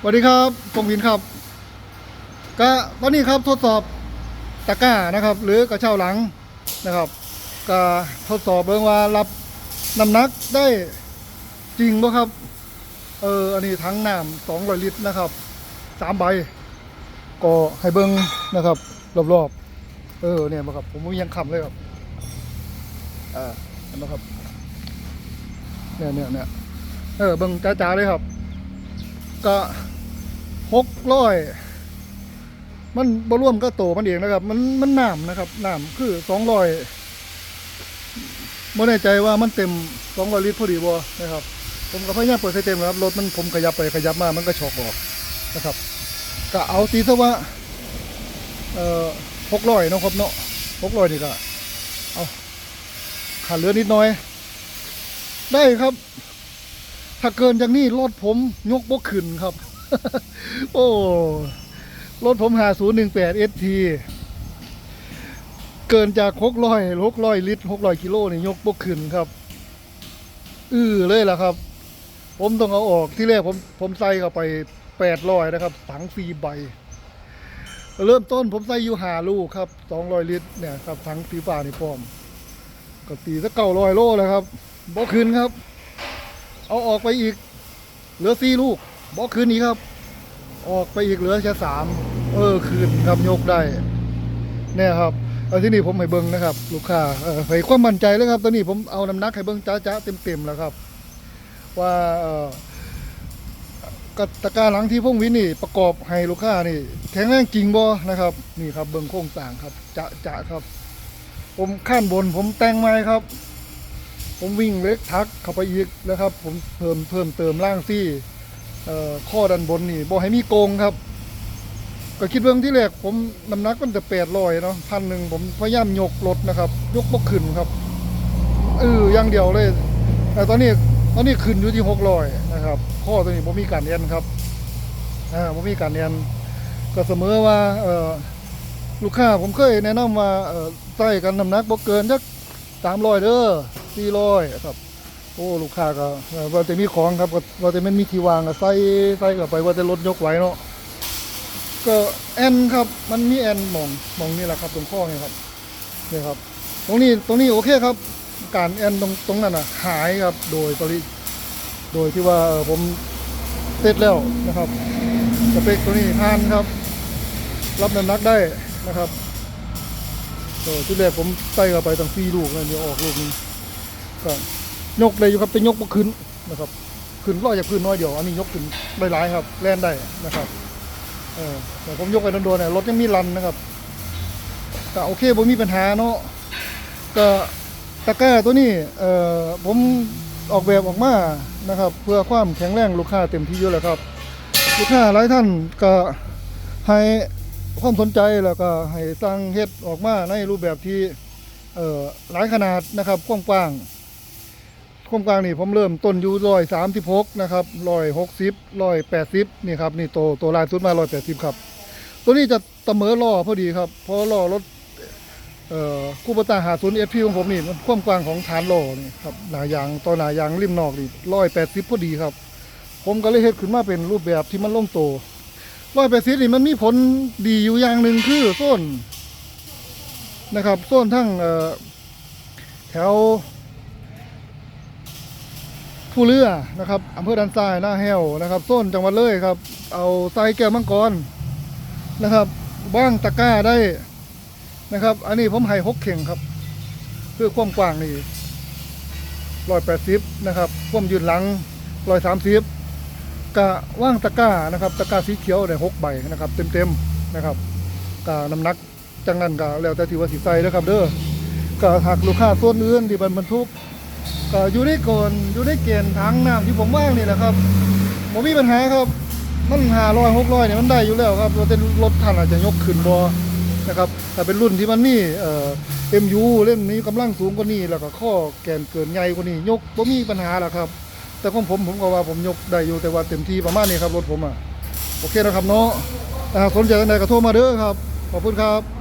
สวัสดีครับพงวินครับ ก็ตอนนี้ครับทดสอบตะกร้านะครับ หรือกระเช้าหลังนะครับก็ทดสอบเบิ่งว่ารับน้ำหนักได้จริงบ่ครับเอออันนี้ทั้งน้ำสองร้อยลิตรนะครับสามใบ ก็ให้เบิ่งนะครับ รอบๆเออเนี่ยมาครับ ผมมียังคำเลยครับอ่าเห็นไหมครับเนี่ยเนี่ยเนี่ยเออเบิ่งจ้าๆเลยครับ ก็หกร้อยมันบ่วมก็โตมันเองนะครับ มันมันน้ำนะครับน้ำคือสองร้อยไม่แน่ใจว่ามันเต็มสองร้อยลิตรพอดีบ่นะครับ ผมก็พยายามเปิดให้เต็มนะครับรถมันผมขยับไปขยับมามันก็ช็อกออกนะครับก็เอาตีซะว่าเอ่อหกร้อยนะครับเนาะหกร้อยนี่ก็เอาขาดเหลือนิดหน่อย ได้ครับ ถ้าเกินจากนี้รถผมยกบกขึ้นครับ โอ้รถผมหาศูนย์หนึ่งแปดเอสทีเกินจากหกร้อยหกร้อยลิตรหกร้อยกิโลนี่ยกบกขึ้นครับอื้อเลยล่ะครับ ผมต้องเอาออกที่แรกผมผมใส่เข้าไปแปดร้อยนะครับถังฟรีใบ เริ่มต้นผมใส่อยู่หาลูกครับสองร้อยลิตรเนี่ยครับถังสีฟ้านี่พร้อมก็ตีสักเก้าร้อยโลแล้วครับบกขึ้นครับ เอาออกไปอีก เหลือสี่ลูกบอกคืนนี้ครับ ออกไปอีกเหลือแค่สามเออคืนครับยกได้เนี่ยครับเอาที่นี่ผมให้เบิ้งนะครับ ลูกค้าเออให้ความมั่นใจเลยครับตอนนี้ผมเอาน้ำหนักให้เบิ้งจ้าๆเต็มๆแล้วครับ ว่าเออกตะกร้าหลังที่พงวินนี่ประกอบให้ลูกค้านี่แข็งแรงจริงบ่นะครับ นี่ครับเบิ้งโครงสร้างครับจะจะครับ ผมขั้นบนผมแต่งไม้ครับ ผมวิ่งเล็กทักเข้าไปอีกนะครับ ผมเพิ่มเพิ่มเติมล่างซี่ข้อดันบนนี่บอกให้มีโกงครับ ก็คิดเรื่องที่แรกผมน้ำหนักมันจะแปดร้อยเนาะพันหนึ่งผมพยายามยกรถนะครับ ยกบกขึ้นครับเอออย่างเดียวเลย แต่ตอนนี้ตอนนี้ขึ้นอยู่ที่หกร้อยนะครับ ข้อตัวนี้ผมมีการเรียนครับอ่าผมมีการเรียนก็เสมอว่าเออลูกค้าผมเคยแนะนำว่าเออใส่กันน้ำหนักบ่เกินจักสามร้อยเด้อ สี่ร้อยครับ โอ้ลูกค้าก็ว่าจะมีของครับก็ว่าจะมันมีที่วางก็ใส่ใส่กลับไปว่าจะลดยกไหวเนาะก็แอนครับ มันมีแอนมองมองนี่แหละครับตรงข้อนี่ครับนี่ครับ ตรงนี้ตรงนี้โอเคครับ การแอนตรงตรงนั้นอะหายครับโดยปริโดยที่ว่าผมเสร็จแล้วนะครับสเปคตัวนี้ผ่านครับ รับน้ำหนักได้นะครับเออที่แรกผมใส่เข้าไปตั้งสี่ลูกนะเดี๋ยวออกลูกนึง ก็ยกเลยอยู่ครับเป็นยกบ่ขึ้นนะครับขึ้นร้อยจากพื้นน้อยเดียวอันนี้ยกขึ้นหลายๆครับแล่นได้นะครับเออแต่ผมยกไปโดนๆเนี่ยรถยังมีรันนะครับก็โอเคผมมีปัญหาเนาะก็ตะกร้าตัวนี้เอ่อผมออกแบบออกมานะครับ เพื่อความแข็งแรงลูกค้าเต็มที่อยู่แล้วครับลูกค้าหลายท่านก็ให้ความสนใจแล้วก็ให้สร้างเฮ็ดออกมาในรูปแบบที่เอ่อหลายขนาดนะครับกว้างๆ กว้างนี่ผมเริ่มต้นอยู่ร้อยสามสิบหกนะครับร้อยหกสิบร้อยแปดสิบนี่ครับนี่โตตัวลายสุดมาร้อยแปดสิบครับ ตัวนี้จะเสมอล้อพอดีครับ เพราะล้อรถเอ่อคูปตาหาศูนย์เอฟพีของผมนี่มันความกว้างของฐานล้อนี่ครับหนายางต่อหนายางริมนอกนี่ร้อยแปดสิบพอดีครับ ผมก็เลยเฮ็ดขึ้นมาเป็นรูปแบบที่มันลงโตร้อยแปดสิบนี่มันมีผลดีอยู่อย่างหนึ่งคือโซนนะครับโซนทั้งเอ่อแถว ผู้เรือนะครับอำเภอดันทรายหน้าแห้วนะครับโซนจังหวัดเลยครับ เอาไซแก้วมังกรนะครับบ้างตะกร้าได้นะครับ อันนี้ผมให้หกเข่งครับ เพื่อความกว้างนี่ร้อยแปดสิบนะครับความยืนหลังร้อยสามสิบกะว่างตะกร้านะครับ ตะกร้าสีเขียวได้หกใบนะครับ เต็มๆนะครับกะน้ำหนักจังนั้นกะแล้วแต่ที่ว่าสีใสนะครับ เด้อกะหากลูกค้าส่วนอื่นที่มันบรรทุก กะอยู่ในกนอยู่ในเกณฑ์ทางน้ำที่ผมว่างนี่แหละครับผมมีปัญหาครับ มันหาร้อยหกร้อยเนี่ยมันได้อยู่แล้วครับราเป็นรถท่านอาจจะยกขึ้นบอนะครับแต่เป็นรุ่นที่มันมีเอ่อ MU เล่มนี้กำลังสูงกว่านี้แล้วก็ข้อแกนเกินใหญ่กว่านี้ยกบ่มีปัญหาหรอกครับ แต่ของผมผมก็ว่าผมยกได้อยู่แต่ว่าเต็มที่ประมาณนี้ครับรถผมอะโอเคนะครับเนาะถ้าหากสนใจอันใดก็โทรมาเด้อครับขอบคุณครับ